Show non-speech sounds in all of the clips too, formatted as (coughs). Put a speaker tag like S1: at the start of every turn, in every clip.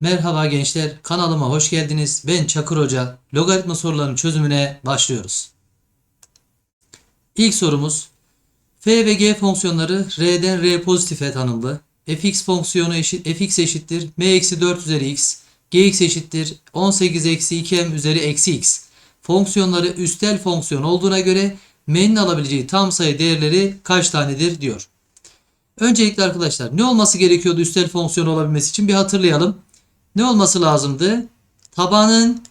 S1: Merhaba gençler, kanalıma hoş geldiniz. Ben Çakır Hoca. Logaritma sorularının çözümüne başlıyoruz. İlk sorumuz f ve g fonksiyonları r'den r pozitife tanımlı. fx fonksiyonu eşit, fx eşittir m eksi 4 üzeri x, gx eşittir 18 eksi 2m üzeri eksi x. Fonksiyonları üstel fonksiyon olduğuna göre m'nin alabileceği tam sayı değerleri kaç tanedir diyor. Öncelikle arkadaşlar ne olması gerekiyordu üstel fonksiyon olabilmesi için bir hatırlayalım. Ne olması lazımdı? Tabanın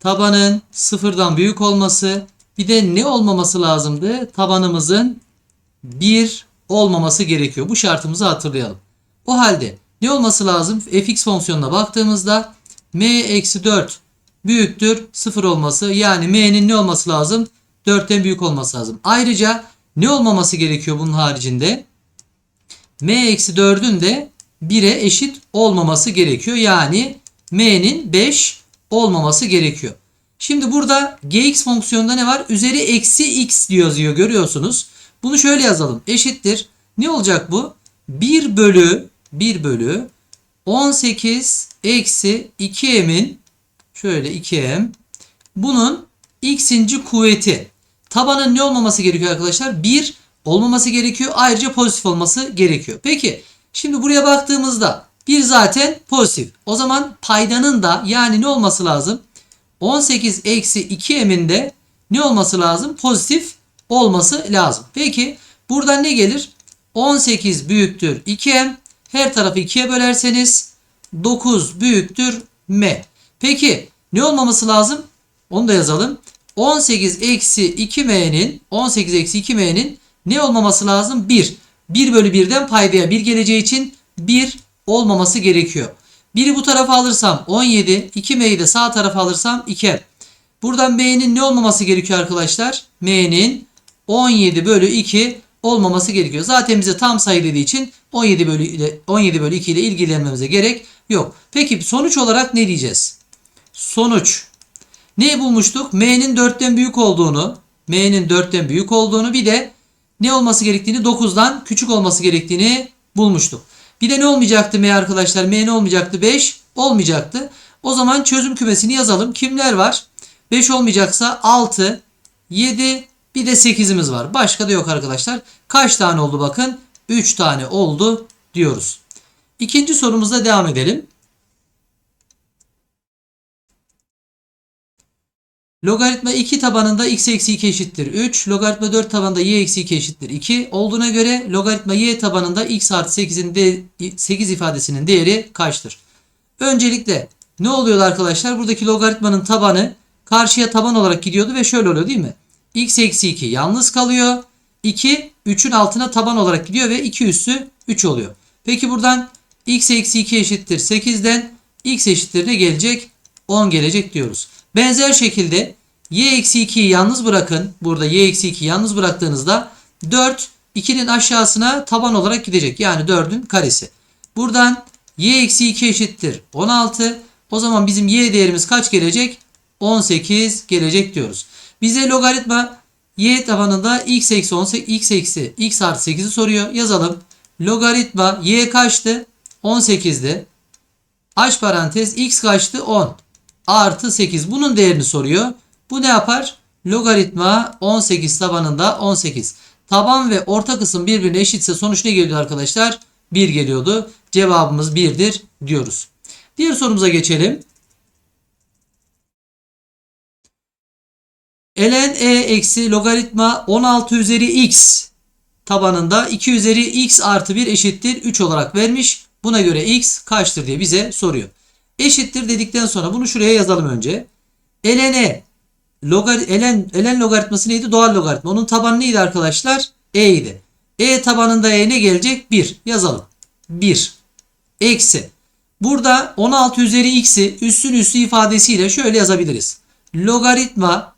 S1: tabanın sıfırdan büyük olması bir de ne olmaması lazımdı? Tabanımızın 1 olmaması gerekiyor. Bu şartımızı hatırlayalım. O halde ne olması lazım? fx fonksiyonuna baktığımızda m eksi 4 büyüktür 0 olması. Yani m'nin ne olması lazım? 4'ten büyük olması lazım. Ayrıca ne olmaması gerekiyor bunun haricinde? m eksi 4'ün de 1'e eşit olmaması gerekiyor. Yani m'nin 5 olmaması gerekiyor. Şimdi burada gx fonksiyonunda ne var? Üzeri eksi x yazıyor görüyorsunuz. Bunu şöyle yazalım. Eşittir. Ne olacak bu? 1 bölü 1 bölü 18 eksi 2m'in şöyle 2m bunun x'inci kuvveti. Tabanın ne olmaması gerekiyor arkadaşlar? 1 olmaması gerekiyor. Ayrıca pozitif olması gerekiyor. Peki Şimdi buraya baktığımızda bir zaten pozitif. O zaman paydanın da yani ne olması lazım? 18 eksi 2m'in de ne olması lazım? Pozitif olması lazım. Peki buradan ne gelir? 18 büyüktür 2m. Her tarafı 2'ye bölerseniz 9 büyüktür m. Peki ne olmaması lazım? Onu da yazalım. 18 eksi 2m'nin 18 eksi 2m'nin ne olmaması lazım? 1. 1 bölü 1'den paydaya 1 geleceği için 1 olmaması gerekiyor. 1'i bu tarafa alırsam 17, 2m'yi de sağ tarafa alırsam 2. Buradan m'nin ne olmaması gerekiyor arkadaşlar? m'nin 17 bölü 2 olmaması gerekiyor. Zaten bize tam sayı dediği için 17 bölü ile 17 bölü 2 ile ilgilenmemize gerek yok. Peki sonuç olarak ne diyeceğiz? Sonuç. Ne bulmuştuk? m'nin 4'ten büyük olduğunu, m'nin 4'ten büyük olduğunu bir de ne olması gerektiğini 9'dan küçük olması gerektiğini bulmuştuk. Bir de ne olmayacaktı M arkadaşlar? M ne olmayacaktı? 5 olmayacaktı. O zaman çözüm kümesini yazalım. Kimler var? 5 olmayacaksa 6, 7 bir de 8'imiz var. Başka da yok arkadaşlar. Kaç tane oldu bakın? 3 tane oldu diyoruz. İkinci sorumuzda devam edelim. Logaritma 2 tabanında x eksi 2 eşittir 3. Logaritma 4 tabanında y eksi 2 eşittir 2. Olduğuna göre logaritma y tabanında x artı 8'in de 8 ifadesinin değeri kaçtır? Öncelikle ne oluyordu arkadaşlar? Buradaki logaritmanın tabanı karşıya taban olarak gidiyordu ve şöyle oluyor değil mi? x eksi 2 yalnız kalıyor. 2 3'ün altına taban olarak gidiyor ve 2 üssü 3 oluyor. Peki buradan x eksi 2 eşittir 8'den x eşittir ne gelecek? 10 gelecek diyoruz. Benzer şekilde y eksi 2'yi yalnız bırakın. Burada y eksi 2'yi yalnız bıraktığınızda 4 2'nin aşağısına taban olarak gidecek. Yani 4'ün karesi. Buradan y eksi 2 eşittir 16. O zaman bizim y değerimiz kaç gelecek? 18 gelecek diyoruz. Bize logaritma y tabanında x eksi 18 x eksi x artı 8'i soruyor. Yazalım. Logaritma y kaçtı? 18'di. Aç parantez x kaçtı? 10 artı 8. Bunun değerini soruyor. Bu ne yapar? Logaritma 18 tabanında 18. Taban ve orta kısım birbirine eşitse sonuç ne geliyor arkadaşlar? 1 geliyordu. Cevabımız 1'dir diyoruz. Diğer sorumuza geçelim. ln e eksi logaritma 16 üzeri x tabanında 2 üzeri x artı 1 eşittir 3 olarak vermiş. Buna göre x kaçtır diye bize soruyor. Eşittir dedikten sonra bunu şuraya yazalım önce. ln logar ln, ln logaritması neydi? Doğal logaritma. Onun tabanı neydi arkadaşlar? e idi. e tabanında e ne gelecek? 1. Yazalım. 1. Eksi. Burada 16 üzeri x'i üstün üstü ifadesiyle şöyle yazabiliriz. Logaritma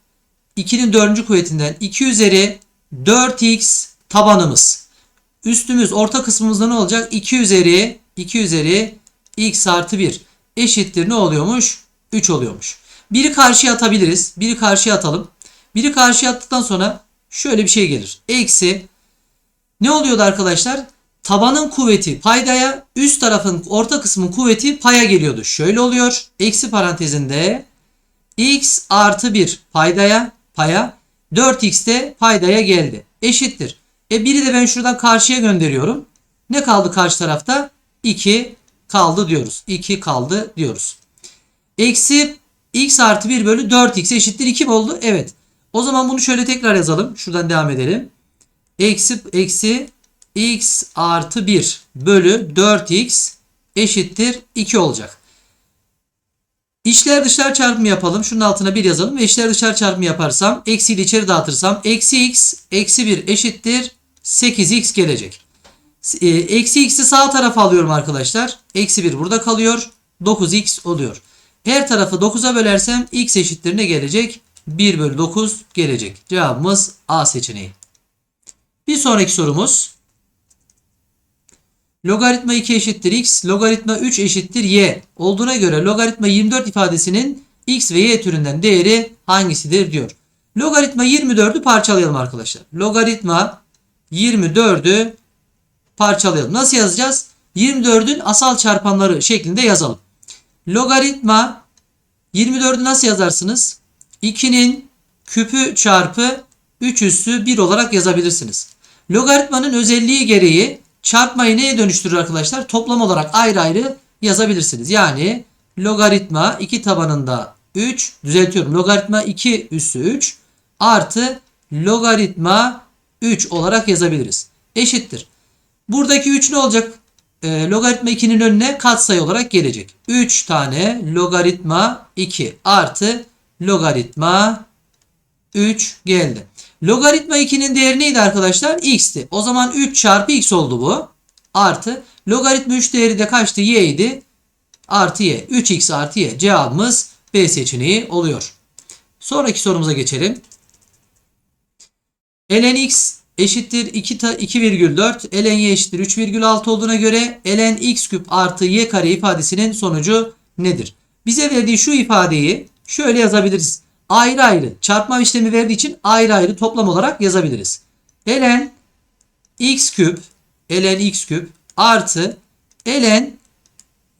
S1: 2'nin 4. kuvvetinden 2 üzeri 4x tabanımız. Üstümüz orta kısmımızda ne olacak? 2 üzeri 2 üzeri x artı 1 eşittir ne oluyormuş? 3 oluyormuş. Biri karşıya atabiliriz. Biri karşıya atalım. Biri karşıya attıktan sonra şöyle bir şey gelir. Eksi ne oluyordu arkadaşlar? tabanın kuvveti paydaya, üst tarafın orta kısmın kuvveti paya geliyordu. Şöyle oluyor. Eksi parantezinde x artı 1 paydaya, paya, 4x de paydaya geldi. Eşittir. E biri de ben şuradan karşıya gönderiyorum. Ne kaldı karşı tarafta? 2 kaldı diyoruz. 2 kaldı diyoruz. Eksi x artı 1 bölü 4x eşittir 2 mi oldu? Evet. O zaman bunu şöyle tekrar yazalım. Şuradan devam edelim. Eksi, eksi x artı 1 bölü 4x eşittir 2 olacak. İçler dışlar çarpımı yapalım. Şunun altına 1 yazalım ve içler dışlar çarpımı yaparsam eksiyle içeri dağıtırsam eksi x eksi 1 eşittir 8x gelecek. E, Eksi x'i sağ tarafa alıyorum arkadaşlar. Eksi 1 burada kalıyor. 9x oluyor. Her tarafı 9'a bölersem x eşittir ne gelecek? 1 bölü 9 gelecek. Cevabımız A seçeneği. Bir sonraki sorumuz. Logaritma 2 eşittir x, logaritma 3 eşittir y olduğuna göre logaritma 24 ifadesinin x ve y türünden değeri hangisidir diyor. Logaritma 24'ü parçalayalım arkadaşlar. Logaritma 24'ü parçalayalım. Nasıl yazacağız? 24'ün asal çarpanları şeklinde yazalım. Logaritma 24'ü nasıl yazarsınız? 2'nin küpü çarpı 3 üssü 1 olarak yazabilirsiniz. Logaritmanın özelliği gereği çarpmayı neye dönüştürür arkadaşlar? Toplam olarak ayrı ayrı yazabilirsiniz. Yani logaritma 2 tabanında 3 düzeltiyorum. Logaritma 2 üssü 3 artı logaritma 3 olarak yazabiliriz. Eşittir. Buradaki 3 ne olacak? E, logaritma 2'nin önüne katsayı olarak gelecek. 3 tane logaritma 2 artı logaritma 3 geldi. Logaritma 2'nin değeri neydi arkadaşlar? x'ti. O zaman 3 çarpı x oldu bu. Artı logaritma 3 değeri de kaçtı? y idi. Artı y. 3x artı y. Cevabımız B seçeneği oluyor. Sonraki sorumuza geçelim. ln x eşittir 2,4 ln y eşittir 3,6 olduğuna göre ln x küp artı y kare ifadesinin sonucu nedir? Bize verdiği şu ifadeyi şöyle yazabiliriz. Ayrı ayrı çarpma işlemi verdiği için ayrı ayrı toplam olarak yazabiliriz. ln x küp ln x küp artı ln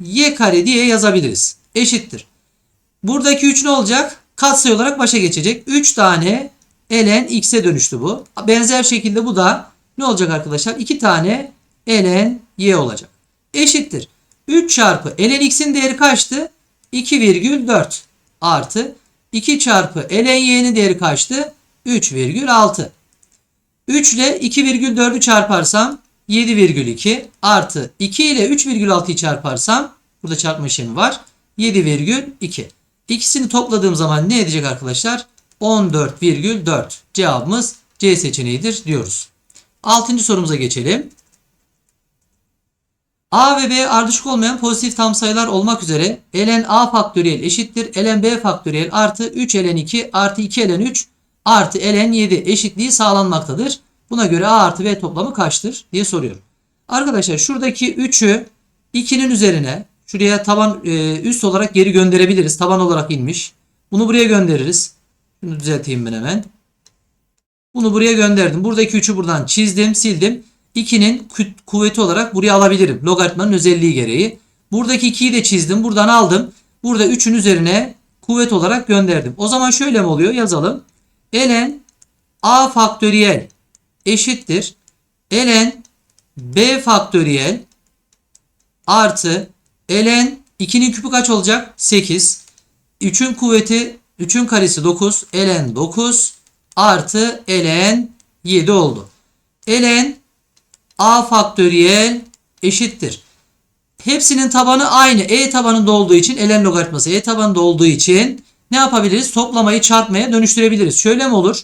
S1: y kare diye yazabiliriz. Eşittir. Buradaki 3 ne olacak? Katsayı olarak başa geçecek. 3 tane ln x'e dönüştü bu. Benzer şekilde bu da ne olacak arkadaşlar? 2 tane ln y olacak. Eşittir. 3 çarpı ln x'in değeri kaçtı? 2,4 artı 2 çarpı ln y'nin değeri kaçtı? 3,6. 3 ile 2,4'ü çarparsam 7,2 artı 2 ile 3,6'yı çarparsam burada çarpma işlemi var. 7,2. İkisini topladığım zaman ne edecek arkadaşlar? 14,4. Cevabımız C seçeneğidir diyoruz. Altıncı sorumuza geçelim. A ve B ardışık olmayan pozitif tam sayılar olmak üzere ln A faktöriyel eşittir ln B faktöriyel artı 3 ln 2 artı 2 ln 3 artı ln 7 eşitliği sağlanmaktadır. Buna göre A artı B toplamı kaçtır diye soruyorum. Arkadaşlar şuradaki 3'ü 2'nin üzerine şuraya taban e, üst olarak geri gönderebiliriz. Taban olarak inmiş. Bunu buraya göndeririz. Şunu düzelteyim ben hemen. Bunu buraya gönderdim. Buradaki 3'ü buradan çizdim, sildim. 2'nin kuvveti olarak buraya alabilirim. Logaritmanın özelliği gereği. Buradaki 2'yi de çizdim. Buradan aldım. Burada 3'ün üzerine kuvvet olarak gönderdim. O zaman şöyle mi oluyor? Yazalım. ln a faktöriyel eşittir. ln b faktöriyel artı ln 2'nin küpü kaç olacak? 8. 3'ün kuvveti 3'ün karesi 9. ln 9 artı ln 7 oldu. ln a faktöriyel eşittir. Hepsinin tabanı aynı. E tabanında olduğu için ln logaritması e tabanında olduğu için ne yapabiliriz? Toplamayı çarpmaya dönüştürebiliriz. Şöyle mi olur?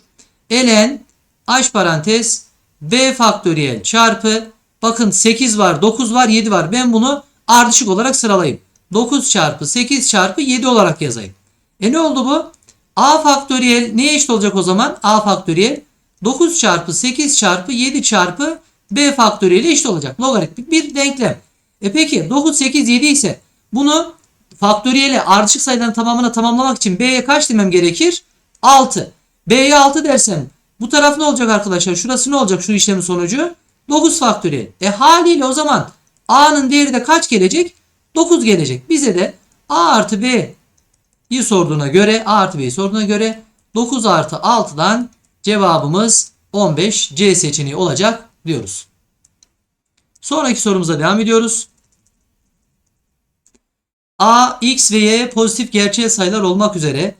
S1: ln h parantez b faktöriyel çarpı bakın 8 var 9 var 7 var. Ben bunu ardışık olarak sıralayayım. 9 çarpı 8 çarpı 7 olarak yazayım. E ne oldu bu? a faktöriyel neye eşit olacak o zaman? a faktöriyel 9 çarpı 8 çarpı 7 çarpı b faktöriyel eşit olacak. Logaritmik bir denklem. E peki 9, 8, 7 ise bunu faktöriyeli ardışık sayıların tamamına tamamlamak için b'ye kaç demem gerekir? 6. b'ye 6 dersem bu taraf ne olacak arkadaşlar? Şurası ne olacak şu işlemin sonucu? 9 faktöriyel. E haliyle o zaman A'nın değeri de kaç gelecek? 9 gelecek. Bize de A artı B'yi sorduğuna göre A artı B'yi sorduğuna göre 9 artı 6'dan cevabımız 15 C seçeneği olacak diyoruz. Sonraki sorumuza devam ediyoruz. A, X ve Y pozitif gerçel sayılar olmak üzere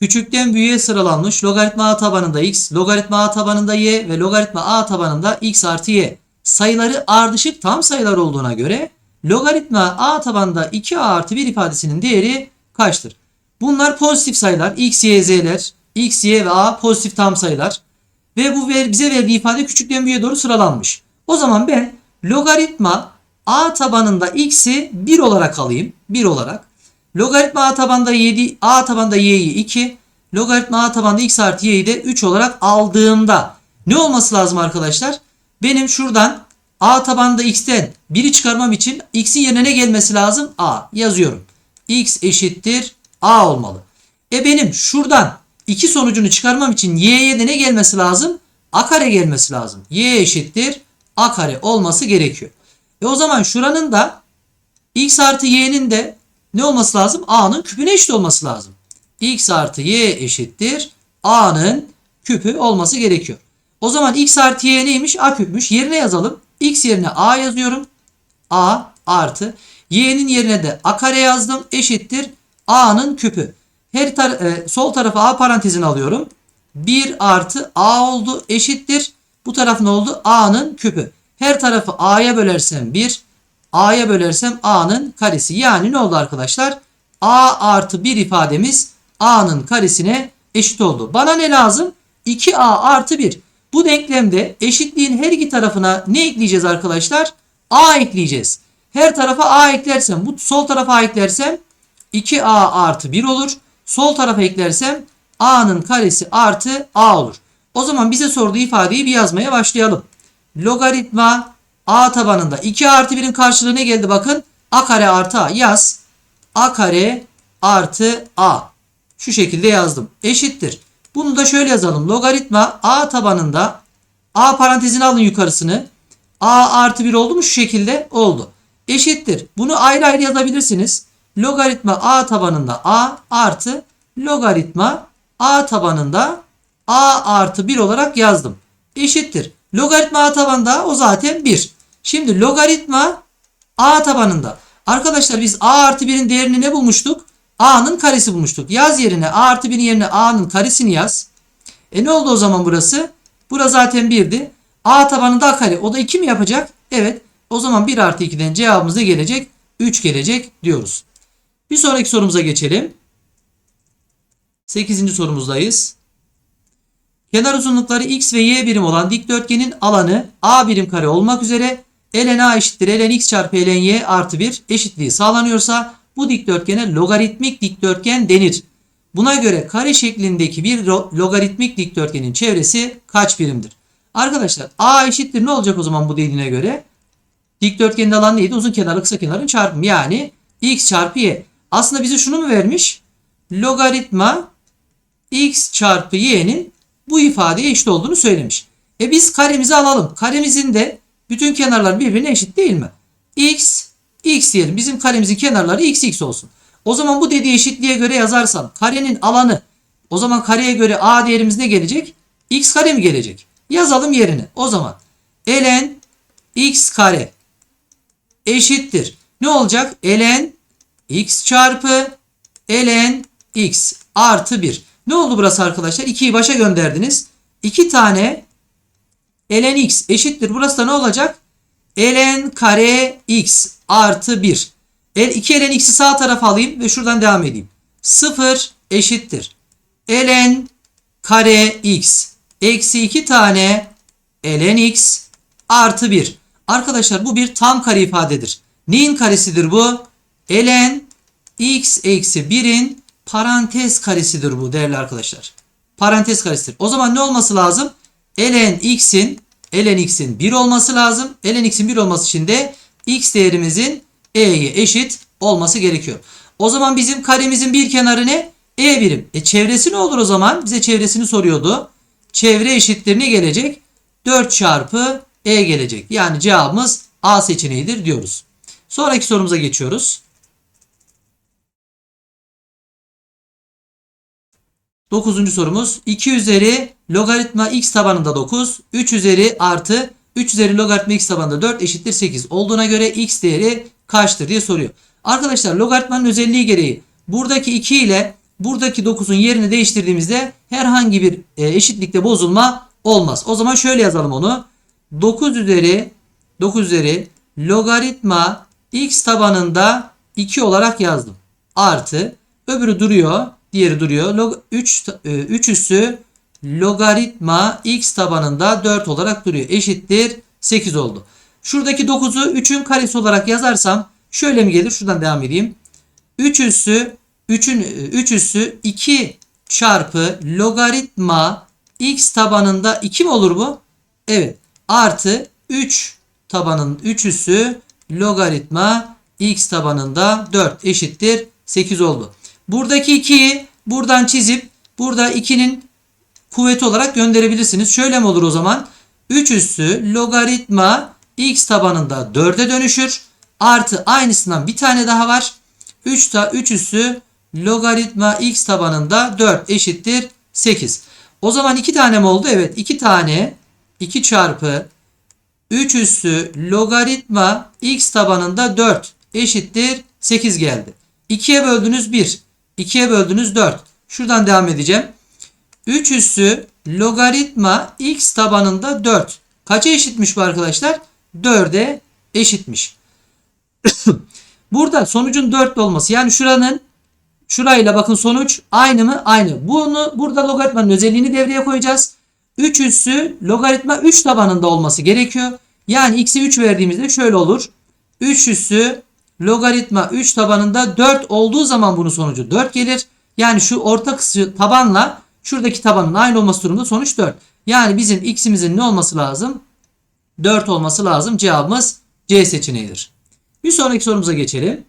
S1: küçükten büyüğe sıralanmış logaritma A tabanında X, logaritma A tabanında Y ve logaritma A tabanında X artı Y sayıları ardışık tam sayılar olduğuna göre logaritma A tabanında 2A artı 1 ifadesinin değeri kaçtır? Bunlar pozitif sayılar. X, Y, Z'ler. X, Y ve A pozitif tam sayılar. Ve bu ver- bize verdiği ifade küçükten büyüğe doğru sıralanmış. O zaman ben logaritma A tabanında x'i 1 olarak alayım. 1 olarak. Logaritma A tabanında 7, A tabanında y'yi 2, logaritma A tabanında x artı y'yi de 3 olarak aldığımda ne olması lazım arkadaşlar? Benim şuradan A tabanında x'ten 1'i çıkarmam için x'in yerine ne gelmesi lazım? A yazıyorum. x eşittir A olmalı. E benim şuradan iki sonucunu çıkarmam için y'ye de ne gelmesi lazım? A kare gelmesi lazım. y eşittir A kare olması gerekiyor. E o zaman şuranın da x artı y'nin de ne olması lazım? A'nın küpüne eşit olması lazım. x artı y eşittir A'nın küpü olması gerekiyor. O zaman x artı y neymiş? A küpmüş. Yerine yazalım. x yerine A yazıyorum. A artı y'nin yerine de A kare yazdım. Eşittir A'nın küpü. Her tar- e, sol tarafa A parantezini alıyorum. 1 artı A oldu eşittir. Bu taraf ne oldu? A'nın küpü. Her tarafı A'ya bölersem 1, A'ya bölersem A'nın karesi. Yani ne oldu arkadaşlar? A artı 1 ifademiz A'nın karesine eşit oldu. Bana ne lazım? 2A artı 1. Bu denklemde eşitliğin her iki tarafına ne ekleyeceğiz arkadaşlar? A ekleyeceğiz. Her tarafa A eklersem, bu sol tarafa A eklersem 2A artı 1 olur. Sol tarafa eklersem A'nın karesi artı A olur. O zaman bize sorduğu ifadeyi bir yazmaya başlayalım. Logaritma A tabanında 2 artı 1'in karşılığı ne geldi bakın. A kare artı A yaz. A kare artı A. Şu şekilde yazdım. Eşittir. Bunu da şöyle yazalım. Logaritma A tabanında A parantezini alın yukarısını. A artı 1 oldu mu? Şu şekilde oldu. Eşittir. Bunu ayrı ayrı yazabilirsiniz. Logaritma A tabanında A artı logaritma A tabanında A artı 1 olarak yazdım. Eşittir. Logaritma A tabanında o zaten 1. Şimdi logaritma A tabanında. Arkadaşlar biz A artı 1'in değerini ne bulmuştuk? A'nın karesi bulmuştuk. Yaz yerine A artı 1'in yerine A'nın karesini yaz. E ne oldu o zaman burası? Burası zaten 1'di. A tabanında A kare. O da 2 mi yapacak? Evet. O zaman 1 artı 2'den cevabımız ne gelecek? 3 gelecek diyoruz. Bir sonraki sorumuza geçelim. 8. sorumuzdayız. Kenar uzunlukları x ve y birim olan dikdörtgenin alanı a birim kare olmak üzere ln a eşittir ln x çarpı ln y artı 1 eşitliği sağlanıyorsa bu dikdörtgene logaritmik dikdörtgen denir. Buna göre kare şeklindeki bir logaritmik dikdörtgenin çevresi kaç birimdir? Arkadaşlar a eşittir ne olacak o zaman bu dediğine göre? Dikdörtgenin alanı neydi? Uzun kenarlı kısa kenarın çarpımı yani x çarpı y. Aslında bize şunu mu vermiş? Logaritma x çarpı y'nin bu ifadeye eşit olduğunu söylemiş. E biz karemizi alalım. Karemizin de bütün kenarlar birbirine eşit değil mi? x, x diyelim. Bizim karemizin kenarları x, x olsun. O zaman bu dediği eşitliğe göre yazarsam karenin alanı o zaman kareye göre a değerimiz ne gelecek? x kare mi gelecek? Yazalım yerine. O zaman ln x kare eşittir. Ne olacak? ln x çarpı ln x artı 1. Ne oldu burası arkadaşlar? 2'yi başa gönderdiniz. 2 tane ln x eşittir. Burası da ne olacak? ln kare x artı 1. El 2 ln x'i sağ tarafa alayım ve şuradan devam edeyim. 0 eşittir. ln kare x eksi 2 tane ln x artı 1. Arkadaşlar bu bir tam kare ifadedir. Neyin karesidir bu? Ln x eksi 1'in parantez karesidir bu değerli arkadaşlar. Parantez karesidir. O zaman ne olması lazım? ln x'in ln x'in 1 olması lazım. ln x'in 1 olması için de x değerimizin e'ye eşit olması gerekiyor. O zaman bizim karemizin bir kenarı ne? E birim. E çevresi ne olur o zaman? Bize çevresini soruyordu. Çevre eşittir ne gelecek? 4 çarpı E gelecek. Yani cevabımız A seçeneğidir diyoruz. Sonraki sorumuza geçiyoruz. 9. sorumuz 2 üzeri logaritma x tabanında 9, 3 üzeri artı 3 üzeri logaritma x tabanında 4 eşittir 8 olduğuna göre x değeri kaçtır diye soruyor. Arkadaşlar logaritmanın özelliği gereği buradaki 2 ile buradaki 9'un yerini değiştirdiğimizde herhangi bir e, eşitlikte bozulma olmaz. O zaman şöyle yazalım onu. 9 üzeri 9 üzeri logaritma x tabanında 2 olarak yazdım. Artı öbürü duruyor. Diğeri duruyor. Log 3 3 üssü logaritma x tabanında 4 olarak duruyor. Eşittir 8 oldu. Şuradaki 9'u 3'ün karesi olarak yazarsam şöyle mi gelir? Şuradan devam edeyim. 3 üssü 3'ün 3 üssü 2 çarpı logaritma x tabanında 2 mi olur bu? Evet. Artı 3 tabanın 3 üssü logaritma x tabanında 4 eşittir 8 oldu. Buradaki 2'yi buradan çizip burada 2'nin kuvveti olarak gönderebilirsiniz. Şöyle mi olur o zaman? 3 üssü logaritma x tabanında 4'e dönüşür. Artı aynısından bir tane daha var. 3 ta 3 üssü logaritma x tabanında 4 eşittir 8. O zaman 2 tane mi oldu? Evet 2 tane 2 çarpı 3 üssü logaritma x tabanında 4 eşittir 8 geldi. 2'ye böldünüz 1. 2'ye böldünüz 4. Şuradan devam edeceğim. 3 üssü logaritma x tabanında 4. Kaça eşitmiş bu arkadaşlar? 4'e eşitmiş. (coughs) Burada sonucun 4 olması yani şuranın şurayla bakın sonuç aynı mı? Aynı. Bunu burada logaritmanın özelliğini devreye koyacağız. 3 üssü logaritma 3 tabanında olması gerekiyor. Yani x'e 3 verdiğimizde şöyle olur. 3 üssü logaritma 3 tabanında 4 olduğu zaman bunun sonucu 4 gelir. Yani şu orta kısmı tabanla şuradaki tabanın aynı olması durumunda sonuç 4. Yani bizim x'imizin ne olması lazım? 4 olması lazım. Cevabımız C seçeneğidir. Bir sonraki sorumuza geçelim.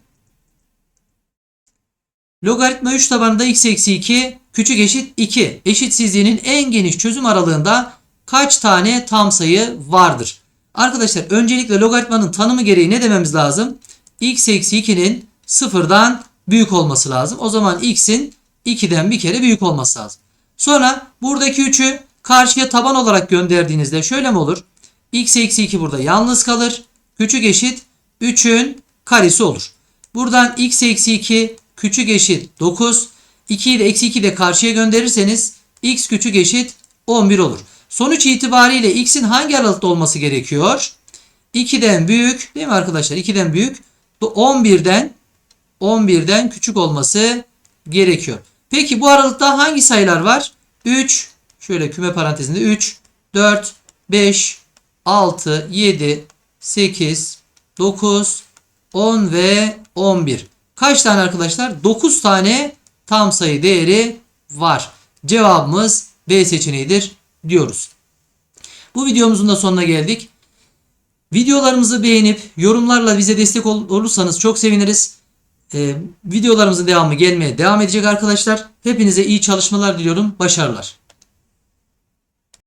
S1: Logaritma 3 tabanında x eksi 2 küçük eşit 2 eşitsizliğinin en geniş çözüm aralığında kaç tane tam sayı vardır? Arkadaşlar öncelikle logaritmanın tanımı gereği ne dememiz lazım? X eksi 2'nin sıfırdan büyük olması lazım. O zaman x'in 2'den bir kere büyük olması lazım. Sonra buradaki 3'ü karşıya taban olarak gönderdiğinizde şöyle mi olur? x eksi 2 burada yalnız kalır. Küçük eşit 3'ün karesi olur. Buradan x eksi 2 küçük eşit 9. 2'yi de eksi 2 de karşıya gönderirseniz x küçük eşit 11 olur. Sonuç itibariyle x'in hangi aralıkta olması gerekiyor? 2'den büyük değil mi arkadaşlar? 2'den büyük 11'den 11'den küçük olması gerekiyor. Peki bu aralıkta hangi sayılar var? 3 şöyle küme parantezinde 3 4 5 6 7 8 9 10 ve 11. Kaç tane arkadaşlar? 9 tane tam sayı değeri var. Cevabımız B seçeneğidir diyoruz. Bu videomuzun da sonuna geldik. Videolarımızı beğenip yorumlarla bize destek ol- olursanız çok seviniriz. Ee, videolarımızın devamı gelmeye devam edecek arkadaşlar. Hepinize iyi çalışmalar diliyorum. Başarılar.